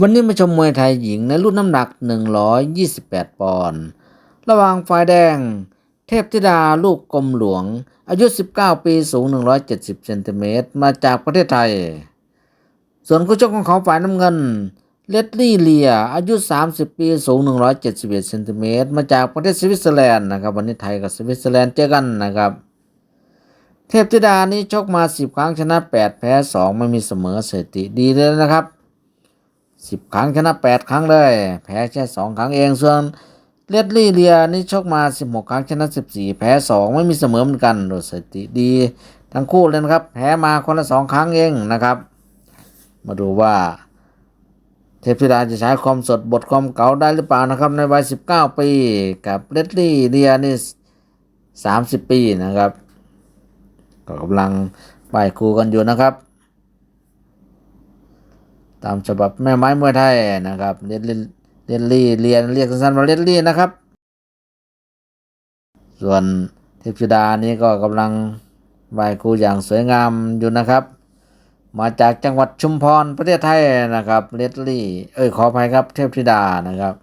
วันนี้มาชมมวยไทยหญิงในรุ่นน้ำหนัก 128 ปอนด์ ระหว่างฝ่ายแดง เทพธิดาลูกกรมหลวง อายุ 19 ปีสูง 170 เซนติเมตร มาจากประเทศไทย ส่วนคู่ชกของเขาฝ่ายน้ำเงิน เลดลี่เลีย อายุ 30 ปีสูง 171 เซนติเมตร มาจากประเทศสวิตเซอร์แลนด์นะครับวันนี้ไทยกับสวิตเซอร์แลนด์เจอกันนะครับเทพธิดานี้ชกมา 10 ครั้งชนะ 8 แพ้ 2 ไม่มีเสมอสถิติดีเลยนะครับ สิบครั้งชนะแปดครั้งเลย แพ้แค่สองครั้งเองส่วนเลดลี่เลียนี่ชกมาสิบหกครั้งชนะสิบสี่แพ้สองไม่มีเสมอเหมือนกันโดยสถิติดี ทั้งคู่เลยนะครับ แพ้มาคนละสองครั้งเองนะครับ มาดูว่า เทพธิดาจะใช้ความสดบทความเก่าได้หรือเปล่านะครับ ในวัยสิบเก้าปีกับเลดลี่เลียนี่สามสิบปีนะครับก็กำลังไปคู่กันอยู่นะครับ ตามฉบับแม่ไม้มวยไทยนะครับเรียนเรียนลี่เรียนเรียกสั้นๆว่าเรียนลี่นะครับ ส่วนเทพธิดานี้ก็กำลังไหว้ครูอย่างสวยงามอยู่นะครับ มาจากจังหวัดชุมพรประเทศไทยนะครับเรดลี่ เอ้ยขออภัยครับ เทพธิดานะครับ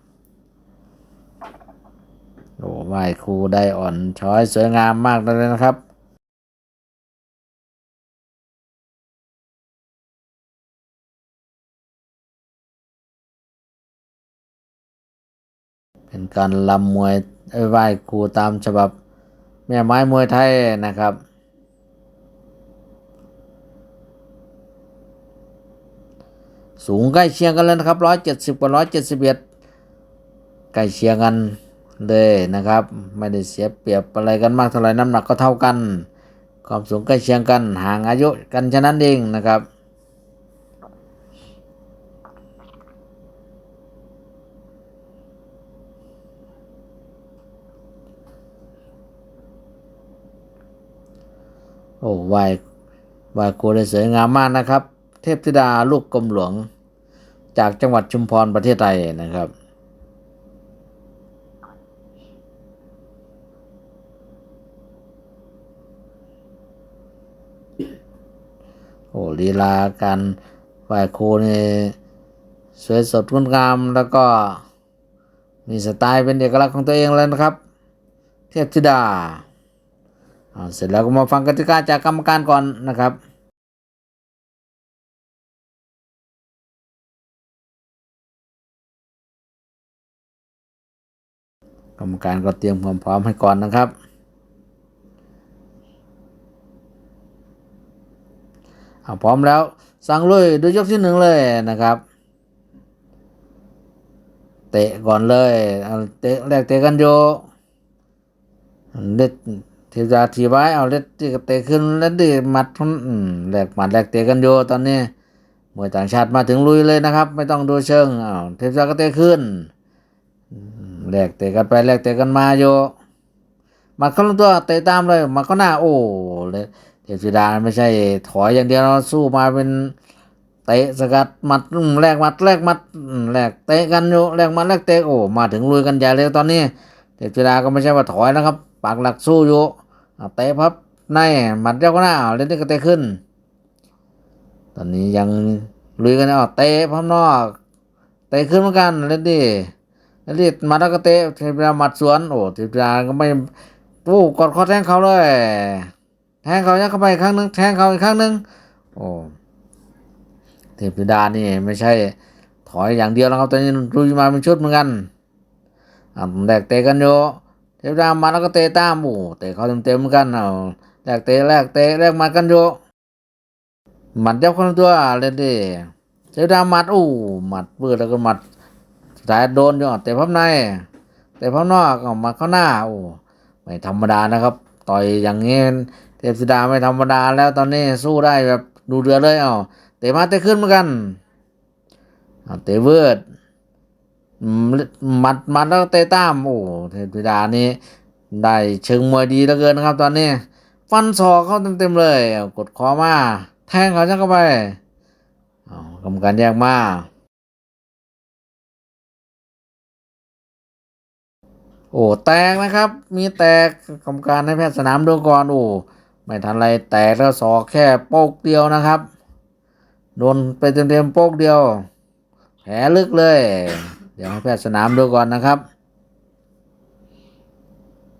โอ้ไหว้ครูได้อ่อนช้อยสวยงามมากเลยนะครับ เป็นการลำมวยไหว้ครูตามฉบับแม่ไม้มวยไทยนะครับ สูงใกล้เคียงกันเลยนะครับร้อยเจ็ดสิบกับร้อยเจ็ดสิบเอ็ดใกล้เคียงกันเลยนะครับ ไม่ได้เสียเปรียบอะไรกันมากเท่าไหร่น้ำหนักก็เท่ากัน ความสูงใกล้เคียงกันห่างอายุกันฉะนั้นเองนะครับ โอ้ไหวไหวครูได้สวยงามมากนะครับ เทพธิดาลูกกรมหลวง จากจังหวัดชุมพรประเทศไทยนะครับโอ้ลีลาการไหวครูนี่สวยสดงดงามแล้วก็มีสไตล์เป็นเอกลักษณ์ของตัวเองเลยนะครับ เทพธิดา เสร็จแล้วก็มาฟังกติกาจากกรรมการก่อนนะครับกรรมการก็เตรียมความพร้อมให้ก่อนนะครับ เอาพร้อมแล้ว สั่งเลยดูยกที่หนึ่งเลยนะครับ เตะก่อนเลยเอาเตะแรกเตะกันโยเล็ด ทีจาทีไว้เอาเล็ดที่เตะขึ้นแล้วดิหมัดทุนอืมแหลกหมัดแหลกเตะกันโยตอนนี้มวยต่างชาติมาถึงลุยเลยนะครับ ไม่ต้องดูเชิงอ้าวเทพจาก็เตะขึ้นแหลกเตะกันไปแหลกเตะกันมาโยหมัดเข้าลงตัวเตะตามเลยมัดเข้าหน้าโอ้เลยเทพธิดาไม่ใช่ ถอยอย่างเดียวเราสู้มาเป็นเตะสกัดมัดแลกมัดแลกมัดแลกเตะกันโยแลกมัดแลกเตะโอ้มาถึงลุยกันใหญ่เลยตอนนี้เทพธิดาก็ไม่ใช่ว่าถอยนะครับปากหลักสู้อยู่ เอาเตะพับในหมัดเจ้าก็หน้าเล่นได้ก็เตะขึ้น ตอนนี้ยังลุยกันเอาเตะพับนอกเตะขึ้นเหมือนกันเล่นดิเล่นดิหมัดแล้วก็เตะเทพธิดาหมัดสวนโอ้เทพธิดาก็ไม่โอ้กดคอแทงเขาเลย แทงเขายัดเข้าไปอีกครั้งหนึงแทงเขาอีกครั้งหนึงโอ้เทพธิดานี่ไม่ใช่ถอยอย่างเดียวนะครับตอนนี้ลุยมาเป็นชุดเหมือนกันอ่าแลกเตะกันอยู่ เทวดามาแล้วก็เตะตามโอ้เตะเขาเต็มๆเหมือนกันเอาแลกเตะแลกเตะแลกหมากันอยู่หมัดเดียวคนตัวเล่นดิเทวดาหมัดอู้หมัดเปื้อแล้วก็หมัดสายโดนอยู่เตะพับในเตะพับนอกเอาหมาเข้าหน้าโอ้ไม่ธรรมดานะครับ ต่อยอย่างนี้เทพธิดาไม่ธรรมดาแล้วตอนนี้สู้ได้แบบดูเดือดเลยเอาเตะมาเตะขึ้นเหมือนกันเอาเตะเวิร์ด มหมัดหมัดแล้วเตะตามโอ้เทพธิดานี่ได้เชิงมวยดีเหลือเกินนะครับ ตอนนี้ฟันศอกเข้าเต็มๆเลยเอากดคอมาแทงเขาจังเข้าไปเอากรรมการแยกมาโอ้แตกนะครับ มีแตกกรรมการให้แพทย์สนามดูก่อนโอ้ไม่ทันไรแตกแล้วศอกแค่โป๊กเดียวนะครับ โดนไปเต็มๆโป๊กเดียว แผลลึกเลย ดี๋ยวให้แพทย์สนามดูก่อนนะครับ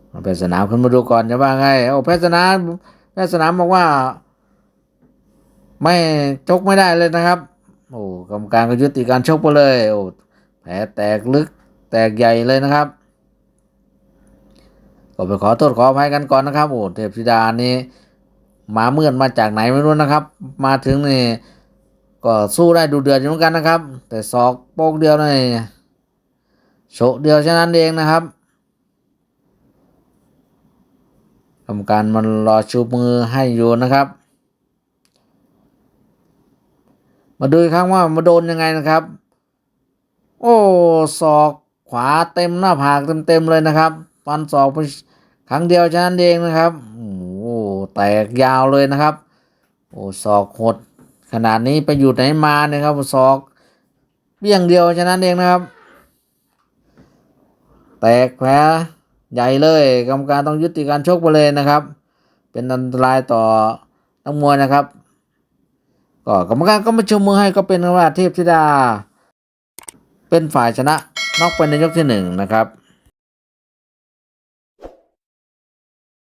เอาแพทย์สนามขึ้นมาดูก่อนจะว่าไงโอ้แพทย์สนามแพทย์สนามบอกว่า ไม่ชกไม่ได้เลยนะครับ โอ้กรรมการก็ยุติการชกไปเลย โอ้แผลแตกลึกแตกใหญ่เลยนะครับก็ไปขอโทษขออภัยกันก่อนนะครับโอ้เทพธิดานี่มาเมื่อนมาจากไหนไม่รู้นะครับ มาถึงนี่ก็สู้ได้ดูเดือดอยู่เหมือนกันนะครับ แต่ศอกโป๊กเดียวนี่ โฉเดียวแค่นั้นเองนะครับกรรมการมันรอชูมือให้อยู่นะครับ มาดูครั้งว่ามาโดนยังไงนะครับ โอ้ศอกขวาเต็มหน้าผากเต็มๆเลยนะครับฟันศอกไปครั้งเดียวแค่นั้นเองนะครับโอ้แตกยาวเลยนะครับ โอ้ศอกหดขนาดนี้ไปอยู่ไหนมาเนี่ยครับศอกเบี้ยงเดียวฉะนั้นเองนะครับ แตกแผลใหญ่เลยกรรมการต้องยุติการชกไปเลยนะครับ เป็นอันตรายต่อนักมวยนะครับ ก็กรรมการก็มาชูมือให้ก็เป็นว่าเทพธิดา เป็นฝ่ายชนะนอกไปในยกที่หนึ่งนะครับ